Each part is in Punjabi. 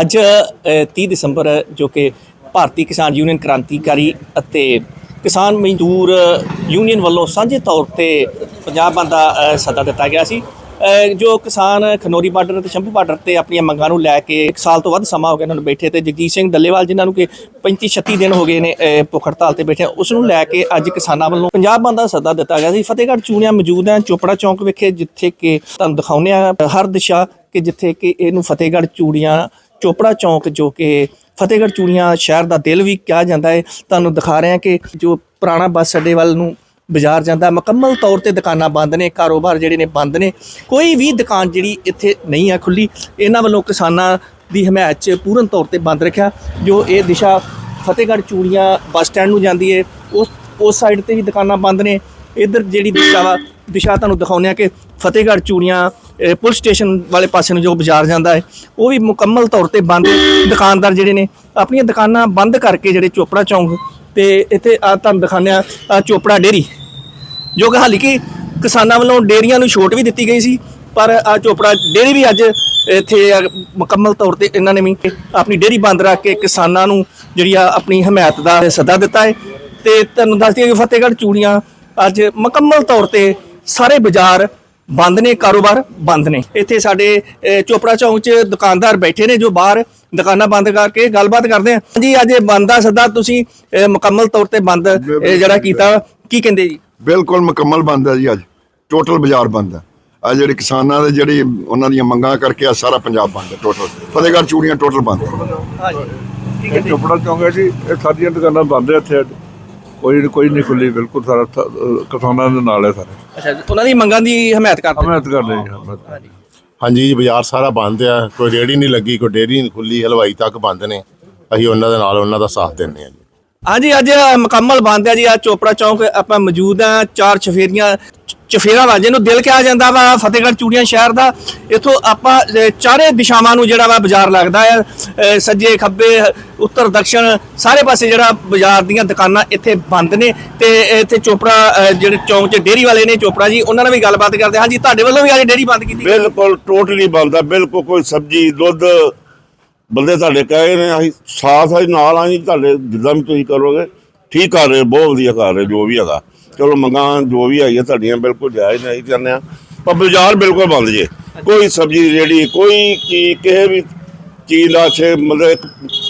ਅੱਜ ਅ, 30 ਦਸੰਬਰ ਜੋ ਕਿ ਭਾਰਤੀ ਕਿਸਾਨ ਯੂਨੀਅਨ ਕ੍ਰਾਂਤੀਕਾਰੀ ਅਤੇ ਕਿਸਾਨ ਮਜ਼ਦੂਰ ਯੂਨੀਅਨ ਵੱਲੋਂ ਸਾਂਝੇ ਤੌਰ ਤੇ ਪੰਜਾਬ ਬੰਦ ਦਾ ਸੱਦਾ ਦਿੱਤਾ ਗਿਆ ਸੀ। ਜੋ ਕਿਸਾਨ ਖਨੋਰੀ ਬਾਰਡਰ ਤੇ ਸ਼ੰਭੂ ਬਾਰਡਰ ਤੇ ਆਪਣੀਆਂ ਮੰਗਾਂ ਨੂੰ ਲੈ ਕੇ ਇੱਕ ਸਾਲ ਤੋਂ ਵੱਧ ਸਮਾਂ ਹੋ ਗਿਆ ਇਹਨਾਂ ਨੂੰ ਬੈਠੇ ਤੇ ਜਗਜੀਤ ਸਿੰਘ ਡੱਲੇਵਾਲ ਜਿਨ੍ਹਾਂ ਨੂੰ ਕਿ 35 36 ਦਿਨ ਹੋ ਗਏ ਨੇ ਭੁੱਖ ਹੜਤਾਲ ਤੇ ਬੈਠੇ ਉਸ ਨੂੰ ਲੈ ਕੇ ਅੱਜ ਕਿਸਾਨਾਂ ਵੱਲੋਂ ਪੰਜਾਬ ਬੰਦ ਦਾ ਸੱਦਾ ਦਿੱਤਾ ਗਿਆ ਸੀ। ਫਤਿਹਗੜ੍ਹ ਚੂੜੀਆਂ ਮੌਜੂਦ ਹੈ ਚੋਪੜਾ ਚੌਂਕ ਵਿਖੇ ਜਿੱਥੇ ਕਿ ਤੁਹਾਨੂੰ ਦਿਖਾਉਂਦੇ ਆ ਹਰ ਦਿਸ਼ਾ ਕਿ ਜਿੱਥੇ ਕਿ ਇਹਨੂੰ ਫਤਿਹਗੜ੍ਹ ਚੂੜੀਆਂ ਚੋਪੜਾ ਚੌਂਕ ਜੋ ਕਿ ਫਤਿਹਗੜ੍ਹ ਚੂੜੀਆਂ ਸ਼ਹਿਰ ਦਾ ਦਿਲ ਵੀ ਕਿਹਾ ਜਾਂਦਾ ਹੈ। ਤੁਹਾਨੂੰ ਦਿਖਾ ਰਹੇ ਹਾਂ ਕਿ ਜੋ ਪੁਰਾਣਾ ਬੱਸ ਅੱਡੇ ਵੱਲ ਨੂੰ ਬਾਜ਼ਾਰ ਜਾਂਦਾ ਮੁਕੰਮਲ ਤੌਰ ਤੇ ਦੁਕਾਨਾਂ ਬੰਦ ਨੇ, ਕਾਰੋਬਾਰ ਜਿਹੜੇ ਨੇ ਬੰਦ ਨੇ। ਕੋਈ ਵੀ ਦੁਕਾਨ ਜਿਹੜੀ ਇੱਥੇ ਨਹੀਂ ਆ ਖੁੱਲੀ ਇਹਨਾਂ ਵੱਲੋਂ ਕਿਸਾਨਾਂ ਦੀ ਹਮਾਇਤ 'ਚ ਪੂਰਨ ਤੌਰ ਤੇ ਬੰਦ ਰੱਖਿਆ। ਜੋ ਇਹ ਦਿਸ਼ਾ ਫਤਿਹਗੜ੍ਹ ਚੂੜੀਆਂ ਬੱਸ ਸਟੈਂਡ ਨੂੰ ਜਾਂਦੀ ਹੈ, ਉਸ ਉਸ ਸਾਈਡ ਤੇ ਵੀ ਦੁਕਾਨਾਂ ਬੰਦ ਨੇ। ਇਧਰ ਜਿਹੜੀ ਦਿਸ਼ਾ ਵਾ ਦਿਸ਼ਾ ਤੁਹਾਨੂੰ ਦਿਖਾਉਂਦੇ ਆ ਕਿ ਫਤਿਹਗੜ੍ਹ ਚੂੜੀਆਂ ਪੁਲਿਸ ਸਟੇਸ਼ਨ ਵਾਲੇ ਪਾਸੇ ਨੂੰ ਜੋ ਬਾਜ਼ਾਰ ਜਾਂਦਾ ਹੈ, ਉਹ ਵੀ ਮੁਕੰਮਲ ਤੌਰ ਤੇ ਬੰਦ ਦੁਕਾਨਦਾਰ ਜਿਹੜੇ ਨੇ, ਆਪਣੀਆਂ ਦੁਕਾਨਾਂ ਬੰਦ ਕਰਕੇ ਜਿਹੜੇ ਚੋਪੜਾ ਚੌਂਕ ਤੇ ਇੱਥੇ ਆ ਤੁਹਾਨੂੰ ਦਿਖਾਉਂਦੇ ਆ ਚੋਪੜਾ ਡੇਰੀ। ਜੋ ਕਿ ਹਾਲੀ ਕਿ ਕਿਸਾਨਾਂ ਵੱਲੋਂ ਡੇਰੀਆਂ ਨੂੰ ਛੋਟ ਵੀ ਦਿੱਤੀ ਗਈ ਸੀ, ਪਰ ਆ ਚੋਪੜਾ ਡੇਰੀ ਵੀ ਅੱਜ ਇੱਥੇ ਮੁਕੰਮਲ ਤੌਰ ਤੇ ਇਹਨਾਂ ਨੇ ਵੀ ਆਪਣੀ ਡੇਰੀ ਬੰਦ ਰੱਖ ਕੇ ਕਿਸਾਨਾਂ ਨੂੰ ਜਿਹੜੀ ਆ ਆਪਣੀ ਹਮਾਇਤ ਦਾ ਸੱਦਾ ਦਿੱਤਾ ਹੈ। ਤੇ ਤੁਹਾਨੂੰ ਦੱਸ ਦਈਏ ਕਿ ਫਤਿਹਗੜ੍ਹ ਚੂੜੀਆਂ ਅੱਜ ਮੁਕੰਮਲ ਤੌਰ ਤੇ ਸਾਰੇ ਬਾਜ਼ਾਰ ਬੰਦ ਨੇ ਕਾਰੋਬਾਰ ਬੰਦ ਨੇ। ਇੱਥੇ ਸਾਡੇ ਚੋਪੜਾ ਚੌਂਕ 'ਚ ਦੁਕਾਨਦਾਰ ਬੈਠੇ ਨੇ ਜੋ ਬਾਹਰ ਦੁਕਾਨਾਂ ਬੰਦ ਕਰਕੇ ਗੱਲਬਾਤ ਕਰਦੇ ਆ। ਜੀ ਅੱਜ ਇਹ ਬੰਦ ਦਾ ਸੱਦਾ ਤੁਸੀਂ ਮੁਕੰਮਲ ਤੌਰ ਤੇ ਬੰਦ ਜਿਹੜਾ ਕੀਤਾ। ਕੀ ਕਹਿੰਦੇ ਜੀ? ਬਿਲਕੁਲ ਮੁਕੰਮਲ ਬੰਦ ਹੈ ਜੀ ਅੱਜ। ਟੋਟਲ ਬਾਜ਼ਾਰ ਬੰਦ ਹੈ ਆ ਜਿਹੜੇ ਕਿਸਾਨਾਂ ਦੇ ਜਿਹੜੀ ਉਹਨਾਂ ਦੀਆਂ ਮੰਗਾਂ ਕਰਕੇ ਆ ਸਾਰਾ ਪੰਜਾਬ ਬੰਦ ਹੈ ਟੋਟਲ ਫਤਿਹਗੜ੍ਹ ਚੂੜੀਆਂ ਟੋਟਲ ਬੰਦ ਹਾਂਜੀ। ਇਹ ਚੋਪੜਾ ਚੌਂਕ ਹੈ ਜੀ ਇਹ ਸਾਡੀਆਂ ਦੁਕਾਨਾਂ ਬੰਦ ਹੈ ਇੱਥੇ ਅੱਜ। ਕੋਈ ਕੋਈ ਨਹੀਂ ਖੁੱਲੀ ਬਿਲਕੁਲ ਸਾਰਾ ਥ- ਅਹ ਕਿਸਾਨਾਂ ਦੇ ਨਾਲ ਹੈ ਸਾਰੇ। ਅੱਛਾ ਉਹਨਾਂ ਦੀ ਮੰਗਾਂ ਦੀ ਹਮਾਇਤ ਕਰਦੇ ਹਮਾਇਤ ਕਰ ਲਈ ਹਮਾਇਤ ਹਾਂਜੀ। ਜੀ ਬਾਜ਼ਾਰ ਸਾਰਾ ਬੰਦ ਆ ਕੋਈ ਰੇੜੀ ਨਹੀਂ ਲੱਗੀ ਕੋਈ ਡੇਰੀ ਨਹੀਂ ਖੁੱਲੀ ਹਲਵਾਈ ਤੱਕ ਬੰਦ ਨੇ। ਅਸੀਂ ਉਹਨਾਂ ਦੇ ਨਾਲ ਉਹਨਾਂ ਦਾ ਸਾਥ ਦਿੰਦੇ ਹਾਂ ਜੀ। ਹਾਂਜੀ ਅੱਜ ਮੁਕੰਮਲ ਬੰਦ ਹੈ ਜੀ ਆ ਚੋਪੜਾ ਚੌਂਕ ਆਪਾਂ ਮੌਜੂਦ ਆ ਚਾਰ ਚਫੇਰੀਆਂ ਚਫੇਰਾ ਵਾ ਜਿਹਨੂੰ ਦਿਲ ਕਿਹਾ ਜਾਂਦਾ ਵਾ ਫਤਿਹਗੜ੍ਹ ਚੂੜੀਆਂ ਸ਼ਹਿਰ ਦਾ। ਇਥੋਂ ਆਪਾਂ ਚਾਰੇ ਦਿਸ਼ਾਵਾਂ ਨੂੰ ਜਿਹੜਾ ਵਾ ਬਾਜ਼ਾਰ ਲੱਗਦਾ ਆ ਸੱਜੇ ਖੱਬੇ ਉੱਤਰ ਦક્ષਿਣ ਸਾਰੇ ਪਾਸੇ ਜਿਹੜਾ ਬਾਜ਼ਾਰ ਦੀਆਂ ਦੁਕਾਨਾਂ ਇੱਥੇ ਬੰਦ ਨੇ। ਤੇ ਇੱਥੇ ਚੋਪੜਾ ਜਿਹੜੇ ਚੌਂਕ 'ਚ ਡੇਰੀ ਵਾਲੇ ਨੇ ਚੋਪੜਾ ਜੀ ਉਹਨਾਂ ਨਾਲ ਵੀ ਗੱਲਬਾਤ ਕਰਦੇ ਹਾਂ। ਜੀ ਤੁਹਾਡੇ ਵੱਲੋਂ ਵੀ ਅੱਜ ਡੇਰੀ ਬੰਦ ਕੀਤੀ ਬਿਲਕੁਲ ਟੋਟਲੀ ਬੰਦ ਆ ਬਿਲਕੁਲ ਕੋਈ ਸਬਜ਼ੀ ਦੁੱਧ ਬੰਦੇ ਤੁਹਾਡੇ ਕਹੇ ਨੇ ਅਸੀਂ ਸਾਥ ਅਸੀਂ ਨਾਲ ਆਂ ਜੀ ਤੁਹਾਡੇ ਜਿੱਦਾਂ ਵੀ ਤੁਸੀਂ ਕਰੋਗੇ। ਠੀਕ ਕਰ ਰਹੇ ਹੋ, ਬਹੁਤ ਵਧੀਆ ਕਰ ਰਹੇ ਜੋ ਵੀ ਹੈਗਾ। ਚਲੋ ਮੰਗਾਂ ਜੋ ਵੀ ਆਈ ਹੈ ਤੁਹਾਡੀਆਂ ਬਿਲਕੁਲ ਜਾਇਜ਼ ਨਹੀਂ ਕਰਨੇ ਆ ਪਰ ਬਾਜ਼ਾਰ ਬਿਲਕੁਲ ਬੰਦ ਜੇ। ਕੋਈ ਸਬਜ਼ੀ ਰੇੜੀ ਕੋਈ ਕੀ ਕਿਸੇ ਵੀ ਚੀਜ਼ ਦਾ ਛੇ ਮਤਲਬ ਇੱਕ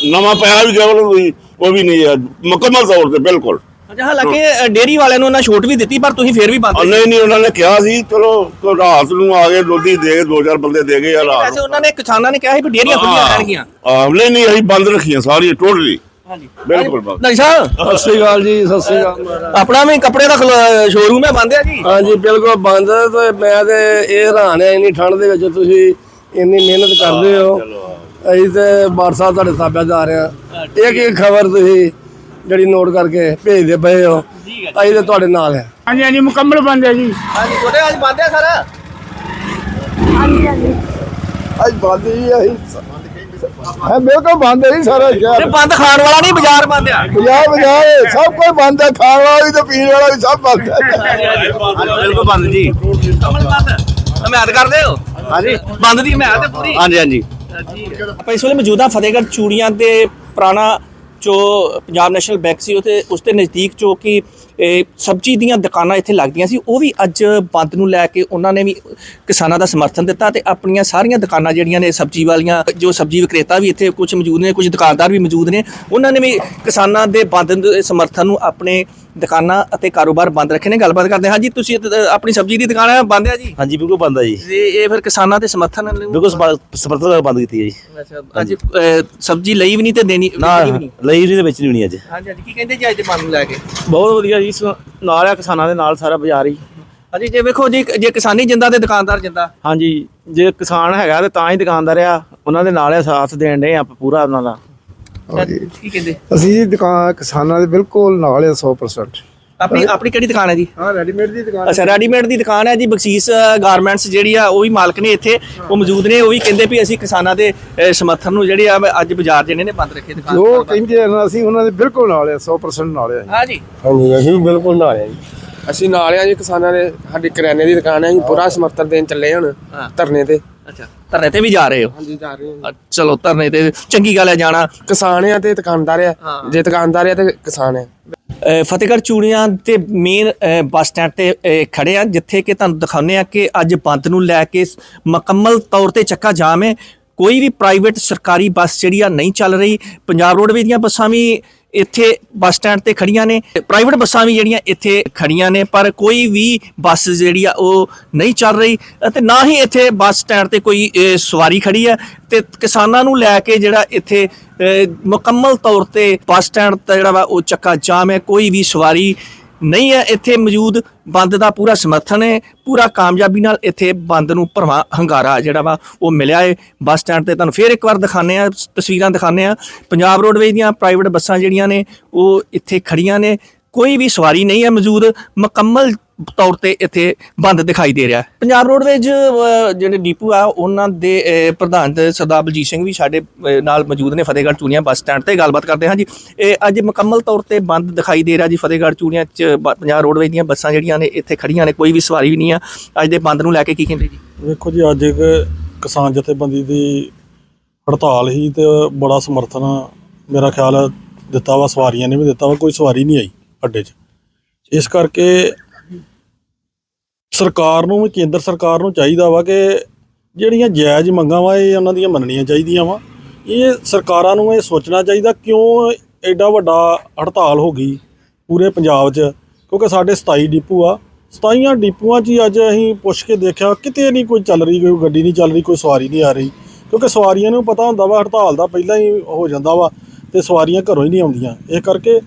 ਨਵਾਂ ਪਿਆ ਵੀ ਗਿਆ ਉਹ ਵੀ ਨਹੀਂ ਹੈ। ਮੁਕੰਮਲ ਤੌਰ ਤੇ ਬਿਲਕੁਲ। ਅੱਛਾ ਹਾਲਾਂਕਿ ਡੇਰੀ ਵਾਲਿਆਂ ਨੂੰ ਉਹਨਾਂ ਛੋਟ ਵੀ ਦਿੱਤੀ ਪਰ ਤੁਸੀਂ ਫੇਰ ਵੀ ਬੰਦ ਨਹੀਂ ਨਹੀਂ ਉਹਨਾਂ ਨੇ ਕਿਹਾ ਸੀ ਚਲੋ ਰਾਤ ਨੂੰ ਆ ਗਏ ਦੋਧੀ ਦੇ ਦੋ ਚਾਰ ਬੰਦੇ ਦੇ ਗਏ ਆ ਰਾਤ ਉਹਨਾਂ ਨੇ ਕਿਸਾਨਾਂ ਨੇ ਕਿਹਾ ਸੀ ਵੀ ਡੇਰੀਆਂ ਖੁੱਲੀਆਂ ਰਹਿਣਗੀਆਂ। ਨਹੀਂ ਨਹੀਂ ਅਸੀਂ ਬੰਦ ਰੱਖੀਆਂ ਸਾਰੀਆਂ ਟੋਟਲੀ। ਹਾਂਜੀ। ਬਿਲਕੁਲ ਬੰਦ ਨਹੀਂ ਸਾਹਿਬ ਸਤਿ ਸ਼੍ਰੀ ਅਕਾਲ ਜੀ ਸਤਿ ਸ਼੍ਰੀ ਅਕਾਲ। ਆਪਣਾ ਵੀ ਕੱਪੜੇ ਦਾ ਸ਼ੋਰੂਮ ਹੈ ਬੰਦ ਹੈ ਜੀ? ਹਾਂਜੀ ਬਿਲਕੁਲ ਬੰਦ ਹੈ ਤੇ ਮੈਂ ਤੇ ਇਹ ਹੈਰਾਨ ਆ ਇੰਨੀ ਠੰਡ ਦੇ ਵਿੱਚ ਤੁਸੀਂ ਇੰਨੀ ਮਿਹਨਤ ਕਰਦੇ ਹੋ। ਅਸੀਂ ਤੇ ਬਾਰਸਾ ਤੁਹਾਡੇ ਤਾਬਿਆਦਾਰ ਆ ਇੱਕ ਇੱਕ ਖਬਰ ਤੁਸੀਂ ਜਿਹੜੀ ਨੋਟ ਕਰਕੇ ਭੇਜਦੇ ਪਏ ਹੋ ਅਸੀਂ ਤੇ ਤੁਹਾਡੇ ਨਾਲ ਆ ਹਾਂਜੀ ਹਾਂਜੀ ਮੁਕੰਮਲ ਬੰਦ ਹੈ ਜੀ। ਹਾਂਜੀ ਤੁਹਾਡੇ ਅੱਜ ਬੰਦ ਹੈ ਸਾਰਾ? ਅੱਜ ਬੰਦ ਹੀ ਹੈ ਹੈ ਬਿਲਕੁਲ ਬੰਦ ਹੈ ਜੀ ਸਾਰਾ ਤੇ ਸ਼ਹਿਰ ਬੰਦ ਖਾਣ ਵਾਲਾ ਨਹੀਂ ਬਾਜ਼ਾਰ ਬੰਦ ਆ। ਪੰਜਾਬ ਬਾਜ਼ਾਰ ਸਭ ਕੁਝ ਬੰਦ ਹੈ ਖਾਣ ਵਾਲਾ ਵੀ ਤੇ ਪੀਣ ਵਾਲਾ ਵੀ ਸਭ ਬੰਦ ਹੈ ਬਿਲਕੁਲ ਬੰਦ ਜੀ। ਕਮਲ ਬੰਦ। ਹਮਾਇਤ ਕਰਦੇ ਹੋ? ਹਾਂਜੀ। ਬੰਦ ਦੀ ਹਮਾਇਤ ਹੈ ਪੂਰੀ? ਹਾਂਜੀ ਹਾਂਜੀ। ਆਪਾਂ ਇਸ ਵੇਲੇ ਮੌਜੂਦ ਫਤਿਹਗੜ੍ਹ ਚੂੜੀਆਂ ਦੇ ਪੁਰਾਣਾ ਜੋ ਪੰਜਾਬ ਨੈਸ਼ਨਲ ਬੈਂਕ ਸੀ ਉਤੇ ਉਸ ਦੇ ਨਜ਼ਦੀਕ ਜੋ ਕਿ, ਇਹ ਸਬਜ਼ੀ ਦੀਆਂ ਦੁਕਾਨਾਂ ਇੱਥੇ ਲੱਗਦੀਆਂ ਸੀ, ਉਹ ਵੀ ਅੱਜ ਬੰਦ ਨੂੰ ਲੈ ਕੇ ਉਹਨਾਂ ਨੇ ਵੀ ਕਿਸਾਨਾਂ ਦਾ ਸਮਰਥਨ ਦਿੱਤਾ ਤੇ ਆਪਣੀਆਂ ਸਾਰੀਆਂ ਦੁਕਾਨਾਂ ਜਿਹੜੀਆਂ ਨੇ, ਸਬਜ਼ੀ ਵਾਲੀਆਂ, ਜੋ ਸਬਜ਼ੀ ਵਿਕਰੇਤਾ ਵੀ ਇੱਥੇ ਕੁਝ ਮੌਜੂਦ ਨੇ ਕੁਝ ਦੁਕਾਨਦਾਰ ਵੀ ਮੌਜੂਦ ਨੇ, ਉਹਨਾਂ ਨੇ ਵੀ ਕਿਸਾਨਾਂ ਦੇ ਬੰਦ ਦੇ ਸਮਰਥਨ ਨੂੰ ਆਪਣੇ ਦੁਕਾਨਾਂ ਅਤੇ ਕਾਰੋਬਾਰ ਬੰਦ ਰੱਖੇ ਨੇ। ਗੱਲਬਾਤ ਕਰਦੇ ਹਾਂ। ਜੀ ਤੁਸੀਂ ਇੱਥੇ ਆਪਣੀ ਸਬਜ਼ੀ ਦੀ ਦੁਕਾਨ ਹੈ ਬੰਦ ਹੈ ਜੀ? ਹਾਂਜੀ ਬਿਲਕੁਲ ਬੰਦ ਹੈ ਜੀ। ਤੇ ਇਹ ਫਿਰ ਕਿਸਾਨਾਂ ਦੇ ਸਮਰਥਨ ਬਿਲਕੁਲ ਸਮਰਥਨ ਬੰਦ ਕੀਤੀ ਹੈ ਜੀ। ਅੱਛਾ ਅੱਜ ਅਹ, ਸਬਜ਼ੀ ਲਈ ਵੀ ਨਹੀਂ ਤੇ ਦੇਣੀ ਨਾ ਵਿਕਣੀ ਵੀ ਨਹੀਂ? ਲਈ ਨਹੀਂ ਤੇ ਵੇਚਣੀ ਵੀ ਨਹੀਂ ਅੱਜ। ਹਾਂਜੀ ਹਾਂਜੀ। ਕੀ ਕਹਿੰਦੇ ਜੀ ਅੱਜ ਦੇ ਬੰਦ ਨੂੰ ਲੈ ਕੇ? ਬਹੁਤ ਵਧੀਆ ਜੀ। ਸ- ਨਾਲ ਆ ਕਿਸਾਨਾਂ ਦੇ ਨਾਲ ਸਾਰਾ ਬਾਜ਼ਾਰ ਹੀ। ਹਾਂਜੀ ਜੇ ਵੇਖੋ ਜੇ ਜੇ ਕਿਸਾਨੀ ਜਿੰਦਾ ਤੇ ਦੁਕਾਨਦਾਰ ਜਿੰਦਾ। ਹਾਂਜੀ। ਜੇ ਕਿਸਾਨ ਹੈਗਾ ਤੇ ਤਾਂ ਹੀ ਦੁਕਾਨਦਾਰ ਆ। ਉਹਨਾਂ ਦੇ ਨਾਲ ਆ ਸਾਥ ਦੇਣ ਦੇ ਆਪਾਂ ਪੂਰਾ ਉਹਨਾਂ ਦਾ। ਕੀ ਕਹਿੰਦੇ ਅਸੀਂ ਜੀ ਦੁਕਾਨ ਕਿਸਾਨਾਂ ਦੇ ਬਿਲਕੁਲ ਨਾਲ ਹੈ 100% ਆਪਣੀ ਆਪਣੀ ਕਿਹੜੀ ਦੁਕਾਨ ਹੈ ਜੀ? ਹਾਂ ਰੈਡੀਮੇਡ ਦੀ ਦੁਕਾਨ ਅੱਛਾ ਰੈਡੀਮੇਡ ਦੀ ਦੁਕਾਨ ਹੈ ਜੀ ਬਖਸ਼ੀਸ਼ ਗਾਰਮੈਂਟਸ ਜਿਹੜੀ ਆ ਉਹ ਵੀ ਮਾਲਕ ਨੇ ਇੱਥੇ ਉਹ ਮੌਜੂਦ ਨੇ ਉਹ ਵੀ ਕਹਿੰਦੇ ਵੀ ਅਸੀਂ ਕਿਸਾਨਾਂ ਦੇ ਸਮਰਥਨ ਨੂੰ ਜਿਹੜੇ ਆ ਅੱਜ ਬਾਜ਼ਾਰ ਜਿਹੜੇ ਨੇ ਬੰਦ ਰੱਖੇ ਦੁਕਾਨ। ਜੋ ਕਹਿੰਦੇ ਆ ਨਾ, ਅਸੀਂ ਉਹਨਾਂ ਦੇ ਬਿਲਕੁਲ ਨਾਲ ਹੈ 100% ਨਾਲ ਹੈ ਹਾਂਜੀ ਹਾਂਜੀ ਅਸੀਂ ਬਿਲਕੁਲ ਨਾਲ ਹੈ ਜੀ। ਅਸੀਂ ਨਾਲ ਆ ਜੀ ਕਿਸਾਨਾਂ ਦੇ ਸਾਡੀ ਕਰਿਆਨੇ ਦੀ ਦੁਕਾਨ ਹੈ ਅਸੀਂ ਪੂਰਾ ਸਮਰਥਨ ਦੇਣ ਚੱਲੇ ਹੁਣ। ਧਰਨੇ ਤੇ। ਅੱਛਾ ਧਰਨੇ ਤੇ ਵੀ ਜਾ ਰਹੇ ਹੋ? ਹਾਂਜੀ ਜਾ ਰਹੇ ਅ, ਚਲੋ ਧਰਨੇ ਤੇ ਚੰਗੀ ਗੱਲ ਹੈ ਜਾਣਾ। ਕਿਸਾਨ ਆ ਤੇ ਦੁਕਾਨਦਾਰ ਆ। ਜੇ ਦੁਕਾਨਦਾਰ ਆ ਤੇ ਕਿਸਾਨ ਆ। ਅ, ਫਤਿਹਗੜ੍ਹ ਚੂੜੀਆਂ ਤੇ ਮੇਨ ਬੱਸ ਸਟੈਂਡ ਤੇ ਅ, ਖੜੇ ਆ ਜਿੱਥੇ ਕਿ ਤੁਹਾਨੂੰ ਦਿਖਾਉਂਦੇ ਆ ਕਿ ਅੱਜ ਬੰਦ ਨੂੰ ਲੈ ਕੇ ਸ- ਮੁਕੰਮਲ ਤੌਰ ਤੇ ਚੱਕਾ ਜਾਮ ਹੈ। ਕੋਈ ਵੀ ਪ੍ਰਾਈਵੇਟ ਸਰਕਾਰੀ ਬੱਸ ਜਿਹੜੀ ਆ ਨਹੀਂ ਚੱਲ ਰਹੀ। ਪੰਜਾਬ ਰੋਡਵੇਜ਼ ਦੀਆਂ ਬੱਸਾਂ ਵੀ ਇੱਥੇ ਬੱਸ ਸਟੈਂਡ ਤੇ ਖੜੀਆਂ ਨੇ। ਪ੍ਰਾਈਵੇਟ ਬੱਸਾਂ ਵੀ ਜਿਹੜੀਆਂ ਇੱਥੇ ਖੜੀਆਂ ਨੇ, ਪਰ ਕੋਈ ਵੀ ਬੱਸ ਜਿਹੜੀ ਆ ਉਹ ਨਹੀਂ ਚੱਲ ਰਹੀ ਅਤੇ ਨਾ ਹੀ ਇੱਥੇ ਬੱਸ ਸਟੈਂਡ ਤੇ ਕੋਈ ਸਵਾਰੀ ਖੜੀ ਹੈ ਤੇ ਕਿਸਾਨਾਂ ਨੂੰ ਲੈ ਕੇ ਜਿਹੜਾ ਇੱਥੇ ਮੁਕੰਮਲ ਤੌਰ ਤੇ ਬੱਸ ਸਟੈਂਡ ਤੇ ਜਿਹੜਾ ਵਾ ਉਹ ਚੱਕਾ ਜਾਮ ਹੈ। ਕੋਈ ਵੀ ਸਵਾਰੀ ਨਹੀਂ ਹੈ, ਇੱਥੇ ਮੌਜੂਦ ਬੰਦ ਦਾ ਪੂਰਾ ਸਮਰਥਨ ਹੈ, ਪੂਰਾ ਕਾਮਯਾਬੀ ਨਾਲ ਇੱਥੇ ਬੰਦ ਨੂੰ ਭਰਵਾਂ ਹੰਗਾਰਾ ਜਿਹੜਾ ਵਾ, ਉਹ ਮਿਲਿਆ ਹੈ। ਬੱਸ ਸਟੈਂਡ ਤੇ ਤੁਹਾਨੂੰ ਫੇਰ ਇੱਕ ਵਾਰ ਦਿਖਾਣੇ ਆ ਤਸਵੀਰਾਂ ਦਿਖਾਣੇ ਆ ਪੰਜਾਬ ਰੋਡਵੇਜ਼ ਦੀਆਂ ਪ੍ਰਾਈਵੇਟ ਬੱਸਾਂ ਜਿਹੜੀਆਂ ਨੇ, ਉਹ ਇੱਥੇ ਖੜੀਆਂ ਨੇ। ਕੋਈ ਵੀ ਸਵਾਰੀ ਨਹੀਂ ਹੈ ਮੌਜੂਦ, ਮੁਕੰਮਲ ਤੌਰ ਤੇ ਇੱਥੇ ਬੰਦ ਦਿਖਾਈ ਦੇ ਰਿਹਾ ਪੰਜਾਬ ਰੋਡਵੇਜ਼ ਜਿਹੜੇ ਡੀਪੂ ਆ, ਉਹਨਾਂ ਦੇ ਪ੍ਰਧਾਨ ਸਰਦਾਰ ਬਲਜੀਤ ਸਿੰਘ ਵੀ ਸਾਡੇ ਨਾਲ ਮੌਜੂਦ ਨੇ ਫਤਿਹਗੜ੍ਹ ਚੂੜੀਆਂ ਬੱਸ ਸਟੈਂਡ ਤੇ ਗੱਲਬਾਤ ਕਰਦੇ ਹਾਂ ਜੀ। ਇਹ ਅੱਜ ਮੁਕੰਮਲ ਤੌਰ ਤੇ ਬੰਦ ਦਿਖਾਈ ਦੇ ਰਿਹਾ ਜੀ ਫਤਿਹਗੜ੍ਹ ਚੂੜੀਆਂ ਚ ਪੰਜਾਬ ਰੋਡਵੇਜ਼ ਦੀਆਂ ਬੱਸਾਂ ਜਿਹੜੀਆਂ ਨੇ, ਇੱਥੇ ਖੜੀਆਂ ਨੇ, ਕੋਈ ਵੀ ਸਵਾਰੀ ਵੀ ਨਹੀਂ ਆ। ਅੱਜ ਦੇ ਬੰਦ ਨੂੰ ਲੈ ਕੇ ਕੀ ਕਹਿੰਦੇ ਜੀ? ਵੇਖੋ ਜੀ, ਅੱਜ ਇੱਕ ਕਿਸਾਨ ਜਥੇਬੰਦੀ ਦੀ ਹੜਤਾਲ ਹੀ ਤੇ ਬੜਾ ਸਮਰਥਨ ਮੇਰਾ ਖਿਆਲ ਦਿੱਤਾ ਵਾ, ਸਵਾਰੀਆਂ ਨੇ ਵੀ ਦਿੱਤਾ ਵਾ, ਕੋਈ ਸਵਾਰੀ ਨਹੀਂ ਆਈ ਅੱਡੇ 'ਚ। ਇਸ ਕਰਕੇ ਸਰਕਾਰ ਨੂੰ ਵੀ, ਕੇਂਦਰ ਸਰਕਾਰ ਨੂੰ ਚਾਹੀਦਾ ਵਾ ਕਿ ਜਿਹੜੀਆਂ ਜਾਇਜ਼ ਮੰਗਾਂ ਵਾ, ਇਹ ਉਹਨਾਂ ਦੀਆਂ ਮੰਨਣੀਆਂ ਚਾਹੀਦੀਆਂ ਵਾ। ਇਹ ਸਰਕਾਰਾਂ ਨੂੰ ਇਹ ਸੋਚਣਾ ਚਾਹੀਦਾ, ਕਿਉਂ ਐਡਾ ਵੱਡਾ ਹੜਤਾਲ ਹੋ ਗਈ ਪੂਰੇ ਪੰਜਾਬ 'ਚ? ਕਿਉਂਕਿ ਸਾਡੇ 27 ਡਿਪੂ ਆ। 27 ਡਿਪੂਆਂ 'ਚ ਹੀ ਅੱਜ ਅਸੀਂ ਪੁੱਛ ਕੇ ਦੇਖਿਆ, ਕਿਤੇ ਨਹੀਂ ਕੋਈ ਚੱਲ ਰਹੀ, ਕੋਈ ਗੱਡੀ ਨਹੀਂ ਚੱਲ ਰਹੀ, ਕੋਈ ਸਵਾਰੀ ਨਹੀਂ ਆ ਰਹੀ। ਕਿਉਂਕਿ ਸਵਾਰੀਆਂ ਨੂੰ ਪਤਾ ਹੁੰਦਾ ਵਾ, ਹੜਤਾਲ ਦਾ ਪਹਿਲਾਂ ਹੀ ਹੋ ਜਾਂਦਾ ਵਾ ਤੇ ਸਵਾਰੀਆਂ ਘਰੋਂ ਹੀ ਨਹੀਂ ਆਉਂਦੀਆਂ। ਇਹ ਕਰਕੇ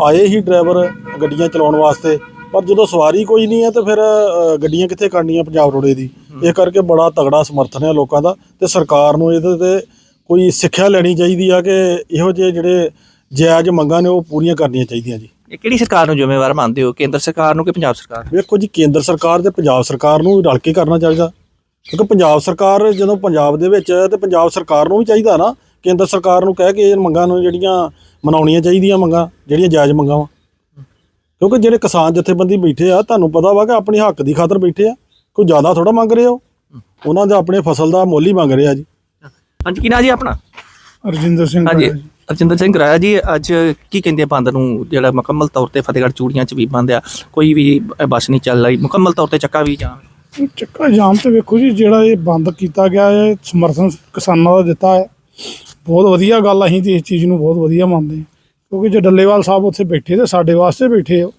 ਆਏ ਹੀ ਡਰਾਈਵਰ ਗੱਡੀਆਂ ਚਲਾਉਣ ਵਾਸਤੇ। ਪਰ ਜਦੋਂ ਸਵਾਰੀ ਕੋਈ ਨਹੀਂ ਹੈ ਤੇ ਫਿਰ ਅ, ਗੱਡੀਆਂ ਕਿੱਥੇ ਕਰਨੀਆਂ ਪੰਜਾਬ ਰੋਡੇ ਦੀ? ਇਹ ਕਰਕੇ ਬੜਾ ਤਗੜਾ ਸਮਰਥਨ ਹੈ ਲੋਕਾਂ ਦਾ ਤੇ ਸਰਕਾਰ ਨੂੰ ਇਹਦੇ ਤੇ ਕੋਈ ਸਿੱਖਿਆ ਲੈਣੀ ਚਾਹੀਦੀ ਆ ਕਿ ਇਹੋ ਜਿਹੇ ਜਿਹੜੇ ਜਾਇਜ਼ ਮੰਗਾਂ ਨੇ ਉਹ ਪੂਰੀਆਂ ਕਰਨੀਆਂ ਚਾਹੀਦੀਆਂ ਜੀ। ਇਹ ਕਿਹੜੀ ਸਰਕਾਰ ਨੂੰ ਜ਼ਿੰਮੇਵਾਰ ਮੰਨਦੇ ਹੋ? ਕੇਂਦਰ ਸਰਕਾਰ ਨੂੰ ਕਿ ਪੰਜਾਬ ਸਰਕਾਰ ਨੂੰ? ਵੇਖੋ ਜੀ ਕੇਂਦਰ ਸਰਕਾਰ ਤੇ ਪੰਜਾਬ ਸਰਕਾਰ ਨੂੰ ਰਲ ਕੇ ਕਰਨਾ ਚਾਹੀਦਾ। ਕਿਉਂਕਿ ਪੰਜਾਬ ਸਰਕਾਰ ਜਦੋਂ ਪੰਜਾਬ ਦੇ ਵਿੱਚ ਹੈ ਤੇ ਪੰਜਾਬ ਸਰਕਾਰ ਨੂੰ ਵੀ ਚਾਹੀਦਾ ਨਾ ਕੇਂਦਰ ਸਰਕਾਰ ਨੂੰ ਕਹਿ ਕੇ ਇਹ ਮੰਗਾਂ ਨੂੰ ਜਿਹੜੀਆਂ ਮਨਾਉਣੀਆਂ ਚਾਹੀਦੀਆਂ ਮੰਗਾਂ ਜਿਹੜੀਆਂ ਜਾਇਜ਼ ਮੰਗਾਂ ਵਾ। ਕਿਉਂਕਿ ਜਿਹੜੇ ਕਿਸਾਨ ਜਥੇਬੰਦੀ ਬੈਠੇ ਆ ਤੁਹਾਨੂੰ ਪਤਾ ਵਾ ਕਿ ਆਪਣੇ ਹੱਕ ਦੀ ਖਾਤਰ ਬੈਠੇ ਆ। ਕੋਈ ਜ਼ਿਆਦਾ ਥੋੜਾ ਮੰਗ ਰਹੇ ਹੋ? ਉਹਨਾਂ ਦਾ ਆਪਣੇ ਫਸਲ ਦਾ ਮੁੱਲ ਹੀ ਮੰਗ ਰਹੇ ਆ ਜੀ। ਹਾਂਜੀ ਕੀ ਨਾਂ ਜੀ ਆਪਣਾ? ਰਜਿੰਦਰ ਸਿੰਘ ਹਾਂਜੀ ਅਰਜਿੰਦਰ ਸਿੰਘ ਰਾਇਆ ਜੀ ਅੱਜ ਕੀ ਕਹਿੰਦੇ ਆ ਬੰਦ ਨੂੰ? ਜਿਹੜਾ ਮੁਕੰਮਲ ਤੌਰ ਤੇ ਫਤਿਹਗੜ੍ਹ ਚੂੜੀਆਂ ਚ ਵੀ ਬੰਦ ਆ ਕੋਈ ਵੀ ਬੱਸ ਨਹੀਂ ਚੱਲ ਰਹੀ। ਮੁਕੰਮਲ ਤੌਰ ਤੇ ਚੱਕਾ ਵੀ ਜਾਮ। ਚੱਕਾ ਜਾਮ ਤੇ ਵੇਖੋ ਜੀ ਜਿਹੜਾ ਇਹ ਬੰਦ ਕੀਤਾ ਗਿਆ ਹੈ ਸਮਰਥਨ ਕਿਸਾਨਾਂ ਦਾ ਦਿੱਤਾ ਹੈ। ਬਹੁਤ ਵਧੀਆ ਗੱਲ ਅਸੀਂ ਤੇ ਇਸ ਚੀਜ਼ ਨੂੰ ਬਹੁਤ ਵਧੀਆ ਮੰਨਦੇ ਹਾਂ। ਕਿਉਂਕਿ ਜੇ ਡੱਲੇਵਾਲ ਸਾਹਿਬ ਉੱਥੇ ਬੈਠੇ ਤੇ ਸਾਡੇ ਵਾਸਤੇ ਬੈਠੇ ਹੋ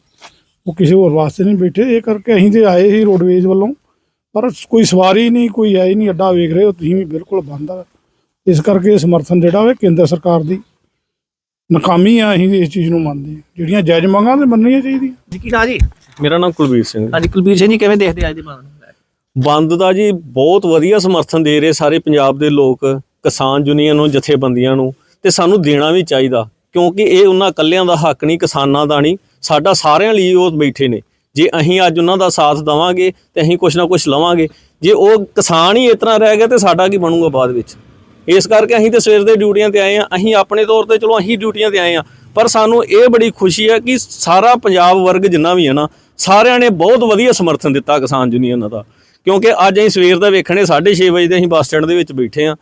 ਉਹ ਕਿਸੇ ਹੋਰ ਵਾਸਤੇ ਨਹੀਂ ਬੈਠੇ। ਇਹ ਕਰਕੇ ਅਸੀਂ ਤੇ ਆਏ ਸੀ ਰੋਡਵੇਜ਼ ਵੱਲੋਂ ਪਰ ਕੋਈ ਸਵਾਰੀ ਨਹੀਂ ਕੋਈ ਆਈ ਨਹੀਂ ਅੱਡਾ ਵੇਖ ਰਹੇ ਹੋ ਤੁਸੀਂ ਵੀ ਬਿਲਕੁਲ ਬੰਦ ਆ। ਇਸ ਕਰਕੇ ਇਹ ਸਮਰਥਨ ਜਿਹੜਾ ਹੋਵੇ ਕੇਂਦਰ ਸਰਕਾਰ ਦੀ। ਨਾਕਾਮੀ ਆ ਅਸੀਂ ਇਸ ਚੀਜ਼ ਨੂੰ ਮੰਨਦੇ ਹਾਂ। ਜਿਹੜੀਆਂ ਜਾਇਜ਼ ਮੰਗਾਂ ਤੇ ਮੰਨਣੀਆਂ ਚਾਹੀਦੀਆਂ। ਜੀ ਕੀ ਨਾਂ ਜੀ? ਮੇਰਾ ਨਾਮ ਕੁਲਬੀਰ ਸਿੰਘ ਹਾਂਜੀ ਕੁਲਬੀਰ ਸਿੰਘ ਜੀ ਕਿਵੇਂ ਦੇਖਦੇ ਆ ਅੱਜ ਦੇ ਬੰਦ ਨੂੰ? ਲੈ ਕੇ? ਬੰਦ ਦਾ ਜੀ ਬਹੁਤ ਵਧੀਆ ਸਮਰਥਨ ਦੇ ਰਹੇ ਸਾਰੇ ਪੰਜਾਬ ਦੇ ਲੋਕ ਕਿਸਾਨ ਯੂਨੀਅਨ ਨੂੰ ਜਥੇਬੰਦੀਆਂ ਨੂੰ ਤੇ ਸਾਨੂੰ ਦੇਣਾ ਵੀ ਚਾਹੀਦਾ। ਕਿਉਂਕਿ ਇਹ ਉਹਨਾਂ ਇਕੱਲਿਆਂ ਦਾ ਹੱਕ ਨਹੀਂ, ਕਿਸਾਨਾਂ ਦਾ ਨਹੀਂ। ਸਾਡਾ ਸਾਰਿਆਂ ਲਈ ਉਹ ਬੈਠੇ ਨੇ। ਜੇ ਅਸੀਂ ਅੱਜ ਉਹਨਾਂ ਦਾ ਸਾਥ ਦਵਾਂਗੇ ਤੇ ਅਸੀਂ ਕੁਝ ਨਾ ਕੁਝ ਲਵਾਂਗੇ। ਜੇ ਉਹ ਕਿਸਾਨ ਹੀ ਇਸ ਰਹਿ ਗਿਆ ਤੇ ਸਾਡਾ ਕੀ ਬਣੂਗਾ ਬਾਅਦ ਵਿੱਚ? ਇਸ ਕਰਕੇ ਅਸੀਂ ਤੇ ਸਵੇਰ ਦੇ ਡਿਊਟੀਆਂ ਤੇ ਆਏ ਆ ਅਸੀਂ ਆਪਣੇ ਤੌਰ ਤੇ ਚਲੋ ਅਸੀਂ ਡਿਊਟੀਆਂ ਤੇ ਆਏ ਆ ਪਰ ਸਾਨੂੰ ਇਹ ਬੜੀ ਖੁਸ਼ੀ ਹੈ ਕਿ ਸਾਰਾ ਪੰਜਾਬ ਵਰਗ ਜਿੰਨਾ ਵੀ ਹੈ ਨਾ, ਸਾਰਿਆਂ ਨੇ ਬਹੁਤ ਵਧੀਆ ਸਮਰਥਨ ਦਿੱਤਾ ਕਿਸਾਨ ਯੂਨੀਅਨਾਂ ਦਾ। ਕਿਉਂਕਿ ਅੱਜ ਅਸੀਂ ਸਵੇਰ ਦਾ ਵੇਖਣੇ 6:30 ਵਜੇ ਦੇ ਅਸੀਂ ਬੱਸ ਸਟੈਂਡ ਦੇ ਵਿੱਚ ਬੈਠੇ ਆ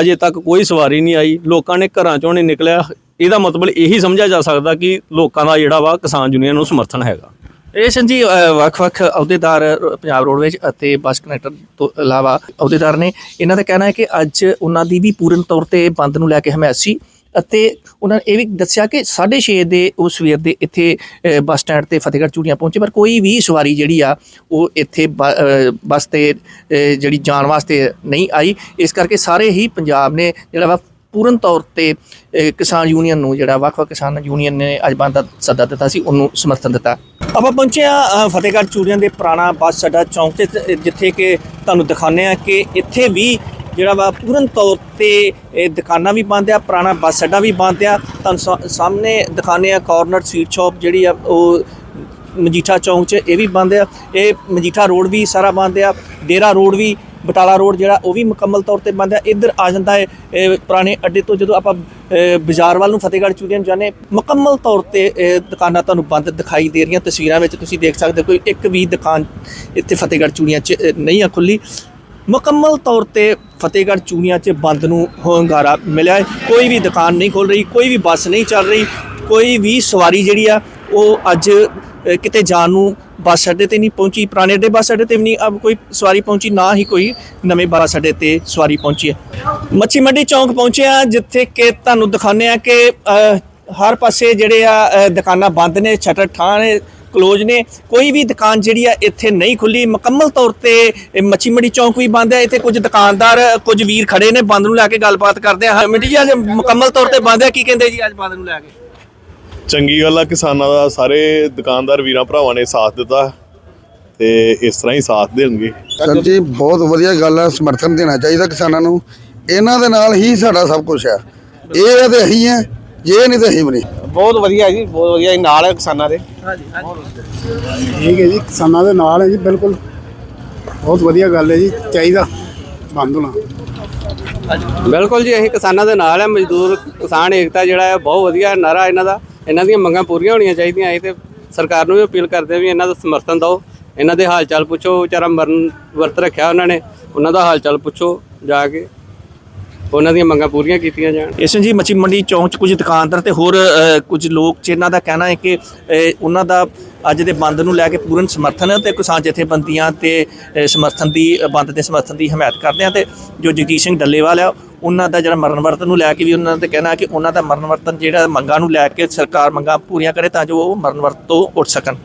ਅਜੇ ਤੱਕ ਕੋਈ ਸਵਾਰੀ ਨਹੀਂ ਆਈ। ਲੋਕਾਂ ਨੇ ਘਰਾਂ ਚੋਂ ਨਹੀਂ ਨਿਕਲਿਆ। ਇਹਦਾ ਮਤਲਬ ਇਹੀ ਸਮਝਿਆ ਜਾ ਸਕਦਾ ਕਿ ਲੋਕਾਂ ਦਾ ਜਿਹੜਾ ਵਾ ਕਿਸਾਨ ਯੂਨੀਅਨ ਨੂੰ ਸਮਰਥਨ ਹੈਗਾ। ਇਹ ਸੰ ਜੀ ਵੱਖ-ਵੱਖ ਅਹੁਦੇਦਾਰ ਪੰਜਾਬ ਰੋਡਵੇਜ਼ ਅਤੇ ਬੱਸ ਕਨੈਕਟਰ ਤੋਂ ਇਲਾਵਾ ਅਹੁਦੇਦਾਰ ਨੇ। ਇਹਨਾਂ ਦਾ ਕਹਿਣਾ ਹੈ ਕਿ ਅੱਜ ਉਹਨਾਂ ਦੀ ਵੀ ਪੂਰਨ ਤੌਰ ਤੇ ਬੰਦ ਨੂੰ ਲੈ ਕੇ ਹਮਾਇਤ ਸੀ। ਅਤੇ ਉਹਨਾਂ ਨੇ ਇਹ ਵੀ ਦੱਸਿਆ ਕਿ 6:30 ਦੇ ਉਹ ਸਵੇਰ ਦੇ ਇੱਥੇ ਬੱਸ ਸਟੈਂਡ ਤੇ ਫਤਿਹਗੜ੍ਹ ਚੂੜੀਆਂ ਪਹੁੰਚੇ, ਪਰ ਕੋਈ ਵੀ ਸਵਾਰੀ ਜਿਹੜੀ ਆ, ਉਹ ਇੱਥੇ ਬ- ਬੱਸ ਤੇ ਜਿਹੜੀ ਜਾਣ ਵਾਸਤੇ ਨਹੀਂ ਆਈ। ਇਸ ਕਰਕੇ ਸਾਰੇ ਹੀ ਪੰਜਾਬ ਨੇ ਜਿਹੜਾ ਵਾ ਪੂਰਨ ਤੌਰ ਤੇ ਕਿਸਾਨ ਯੂਨੀਅਨ ਨੂੰ ਜਿਹੜਾ ਵੱਖ-ਵੱਖ ਕਿਸਾਨ ਯੂਨੀਅਨ ਨੇ ਅੱਜ ਬੰਦ ਦਾ ਸੱਦਾ ਦਿੱਤਾ ਸੀ, ਉਹਨੂੰ ਸਮਰਥਨ ਦਿੱਤਾ। ਆਪਾਂ ਪਹੁੰਚੇ ਆ ਫਤਿਹਗੜ੍ਹ ਚੂੜੀਆਂ ਦੇ ਪੁਰਾਣਾ ਬੱਸ ਅੱਡਾ ਚੌਂਕ 'ਚ ਤੇ, ਜਿੱਥੇ ਕਿ ਤੁਹਾਨੂੰ ਦਿਖਾਉਂਦੇ ਆ ਕਿ ਇੱਥੇ ਵੀ ਜਿਹੜਾ ਵਾ ਪੂਰਨ ਤੌਰ ਤੇ, ਇਹ ਦੁਕਾਨਾਂ ਵੀ ਬੰਦ ਆ, ਪੁਰਾਣਾ ਬੱਸ ਅੱਡਾ ਵੀ ਬੰਦ ਆ। ਤੁਹਾਨੂੰ ਸਾ- ਸਾਹਮਣੇ ਦਿਖਾਉਂਦੇ ਆ ਕਾਰਨਰ ਸਵੀਟ ਸ਼ਾਪ ਜਿਹੜੀ ਆ, ਉਹ ਮਜੀਠਾ ਚੌਂਕ 'ਚ, ਇਹ ਵੀ ਬੰਦ ਆ। ਇਹ ਮਜੀਠਾ ਰੋਡ ਵੀ ਸਾਰਾ ਬੰਦ ਆ। ਡੇਰਾ ਰੋਡ ਵੀ, ਬਟਾਲਾ ਰੋਡ ਜਿਹੜਾ, ਉਹ ਵੀ ਮੁਕੰਮਲ ਤੌਰ ਤੇ ਬੰਦ ਆ। ਇੱਧਰ ਆ ਜਾਂਦਾ ਹੈ ਇਹ ਪੁਰਾਣੇ ਅੱਡੇ ਤੋਂ ਜਦੋਂ ਆਪਾਂ ਬਾਜ਼ਾਰ ਵੱਲ ਨੂੰ ਫਤਿਹਗੜ੍ਹ ਚੂੜੀਆਂ ਨੂੰ ਜਾਂਦੇ, ਮੁਕੰਮਲ ਤੌਰ ਤੇ ਦੁਕਾਨਾਂ ਤੁਹਾਨੂੰ ਬੰਦ ਦਿਖਾਈ ਦੇ ਰਹੀਆਂ। ਤਸਵੀਰਾਂ ਵਿੱਚ ਤੁਸੀਂ ਦੇਖ ਸਕਦੇ ਹੋ, ਕੋਈ ਇੱਕ ਵੀ ਦੁਕਾਨ ਇੱਥੇ ਫਤਿਹਗੜ੍ਹ ਚੂੜੀਆਂ 'ਚ ਨਹੀਂ ਆ ਖੁੱਲੀ ਮੁਕੰਮਲ ਤੌਰ ਤੇ ਫਤਿਹਗੜ੍ਹ ਚੂੜੀਆਂ 'ਚ ਬੰਦ ਨੂੰ ਹੁੰਗਾਰਾ ਮਿਲਿਆ ਹੈ। ਕੋਈ ਵੀ ਦੁਕਾਨ ਨਹੀਂ ਖੁੱਲ ਰਹੀ, ਕੋਈ ਵੀ ਬੱਸ ਨਹੀਂ ਚੱਲ ਰਹੀ, ਕੋਈ ਵੀ ਸਵਾਰੀ ਜਿਹੜੀ ਆ, ਉਹ ਅੱਜ ਕਿਤੇ ਜਾਣ ਨੂੰ ਬੱਸ ਅੱਡੇ ਤੇ ਨਹੀਂ ਪਹੁੰਚੀ। ਪੁਰਾਣੇ ਅੱਡੇ ਬੱਸ ਅੱਡੇ ਤੇ ਵੀ ਨਹੀਂ, ਅਬ ਕੋਈ ਸਵਾਰੀ ਪਹੁੰਚੀ, ਨਾ ਹੀ ਕੋਈ ਨਵੇਂ ਬੱਸ ਅੱਡੇ ਤੇ ਸਵਾਰੀ ਪਹੁੰਚੀ ਹੈ। ਮੱਛੀ ਮੰਡੀ ਚੌਂਕ ਪਹੁੰਚੇ ਆ ਜਿੱਥੇ ਕਿ ਤੁਹਾਨੂੰ ਦਿਖਾਉਂਦੇ ਆ ਕਿ ਹਰ ਪਾਸੇ ਜਿਹੜੇ ਆ ਦੁਕਾਨਾਂ ਬੰਦ ਨੇ, ਸ਼ਟਰ ਠਾਂ ਨੇ ਕਲੋਜ਼ ਨੇ। ਕੋਈ ਵੀ ਦੁਕਾਨ ਜਿਹੜੀ ਆ ਇੱਥੇ ਨਹੀਂ ਖੁੱਲੀ। ਮੁਕੰਮਲ ਤੌਰ ਤੇ ਇਹ ਮੱਛੀ ਮੰਡੀ ਚੌਂਕ ਵੀ ਬੰਦ ਹੈ। ਇੱਥੇ ਕੁਝ ਦੁਕਾਨਦਾਰ ਕੁਝ ਵੀਰ ਖੜੇ ਨੇ ਬੰਦ ਨੂੰ ਲੈ ਕੇ ਗੱਲਬਾਤ ਕਰਦੇ ਆ। ਮਿੰਟੀ ਜੀ ਅੱਜ ਮੁਕੰਮਲ ਤੌਰ ਤੇ ਬੰਦ ਹੈ। ਕੀ ਕਹਿੰਦੇ ਜੀ ਅੱਜ ਬੰਦ ਨੂੰ ਲੈ ਕੇ? ਚੰਗੀ ਗੱਲ ਆ ਕਿਸਾਨਾਂ ਦਾ ਸਾਰੇ ਦੁਕਾਨਦਾਰ ਵੀਰਾਂ ਭਰਾਵਾਂ ਨੇ ਸਾਥ ਦਿੱਤਾ। ਤੇ ਇਸ ਤਰ੍ਹਾਂ ਹੀ ਸਾਥ ਦੇਣਗੇ। ਸਰ ਜੀ ਬਹੁਤ ਵਧੀਆ ਗੱਲ ਹੈ ਸਮਰਥਨ ਦੇਣਾ ਚਾਹੀਦਾ ਕਿਸਾਨਾਂ ਨੂੰ। ਇਹਨਾਂ ਦੇ ਨਾਲ ਹੀ ਸਾਡਾ ਸਭ ਕੁਝ ਹੈ ਇਹ ਤੇ ਅਸੀਂ ਹੈ ਜੇ ਨਹੀਂ ਤੇ ਅਸੀਂ ਵੀ ਨਹੀਂ। ਬਹੁਤ ਵਧੀਆ ਜੀ ਬਹੁਤ ਵਧੀਆ ਨਾਲ ਹੈ ਕਿਸਾਨਾਂ ਦੇ। ਠੀਕ ਹੈ ਜੀ ਕਿਸਾਨਾਂ ਦੇ ਨਾਲ ਹੈ ਜੀ ਬਿਲਕੁਲ। ਬਹੁਤ ਵਧੀਆ ਗੱਲ ਹੈ ਜੀ ਚਾਹੀਦਾ ਬੰਦ ਹੋਣਾ। ਬਿਲਕੁਲ ਜੀ ਅਸੀਂ ਕਿਸਾਨਾਂ ਦੇ ਨਾਲ ਹੈ ਮਜ਼ਦੂਰ ਕਿਸਾਨ ਏਕਤਾ ਜਿਹੜਾ ਹੈ ਬਹੁਤ ਵਧੀਆ ਨਾਰਾ ਇਹਨਾਂ ਦਾ। ਇਹਨਾਂ ਦੀਆਂ ਮੰਗਾਂ ਪੂਰੀਆਂ ਹੋਣੀਆਂ ਚਾਹੀਦੀਆਂ ਇਹ ਤੇ ਸਰਕਾਰ ਨੂੰ ਵੀ ਅਪੀਲ ਕਰਦੇ ਵੀ ਇਹਨਾਂ ਦਾ ਸਮਰਥਨ ਦਿਓ। ਇਹਨਾਂ ਦੇ ਹਾਲ ਚਾਲ ਪੁੱਛੋ ਵਿਚਾਰਾ ਮਰਨ ਵਰਤ ਰੱਖਿਆ ਉਹਨਾਂ ਨੇ ਉਹਨਾਂ ਦਾ ਹਾਲ ਚਾਲ ਪੁੱਛੋ ਜਾ ਕੇ। ਉਹਨਾਂ ਦੀਆਂ ਮੰਗਾਂ ਪੂਰੀਆਂ ਕੀਤੀਆਂ ਜਾਣ। ਇਸ ਜੀ ਮੱਛੀ ਮੰਡੀ ਚੌਂਕ 'ਚ ਕੁਝ ਦੁਕਾਨਦਾਰ ਤੇ ਹੋਰ ਕੁਝ ਲੋਕ ਜਿਨ੍ਹਾਂ ਦਾ ਕਹਿਣਾ ਹੈ ਕਿ ਉਹਨਾਂ ਦਾ ਅੱਜ ਦੇ ਬੰਦ ਨੂੰ ਲੈ ਕੇ ਪੂਰਨ ਸਮਰਥਨ ਹੈ ਤੇ ਕਿਸਾਨ ਜਥੇਬੰਦੀਆਂ ਤੇ ਸਮਰਥਨ ਦੀ, ਬੰਦ ਦੇ ਸਮਰਥਨ ਦੀ ਹਮਾਇਤ ਕਰਦੇ ਆ ਤੇ ਜੋ ਜਗਜੀਤ ਸਿੰਘ ਡੱਲੇਵਾਲ ਆ, ਉਹਨਾਂ ਦਾ ਜਿਹੜਾ ਮਰਨ ਵਰਤਨ ਨੂੰ ਲੈ ਕੇ ਵੀ ਉਹਨਾਂ ਦਾ ਕਹਿਣਾ ਕਿ ਉਹਨਾਂ ਦਾ ਮਰਨ ਵਰਤਨ ਜਿਹੜਾ ਮੰਗਾਂ ਨੂੰ ਲੈ ਕੇ ਸਰਕਾਰ ਮੰਗਾਂ ਪੂਰੀਆਂ ਕਰੇ ਤਾਂ ਜੋ ਉਹ ਮਰਨ ਵਰਤ ਤੋਂ ਉੱਠ ਸਕਣ।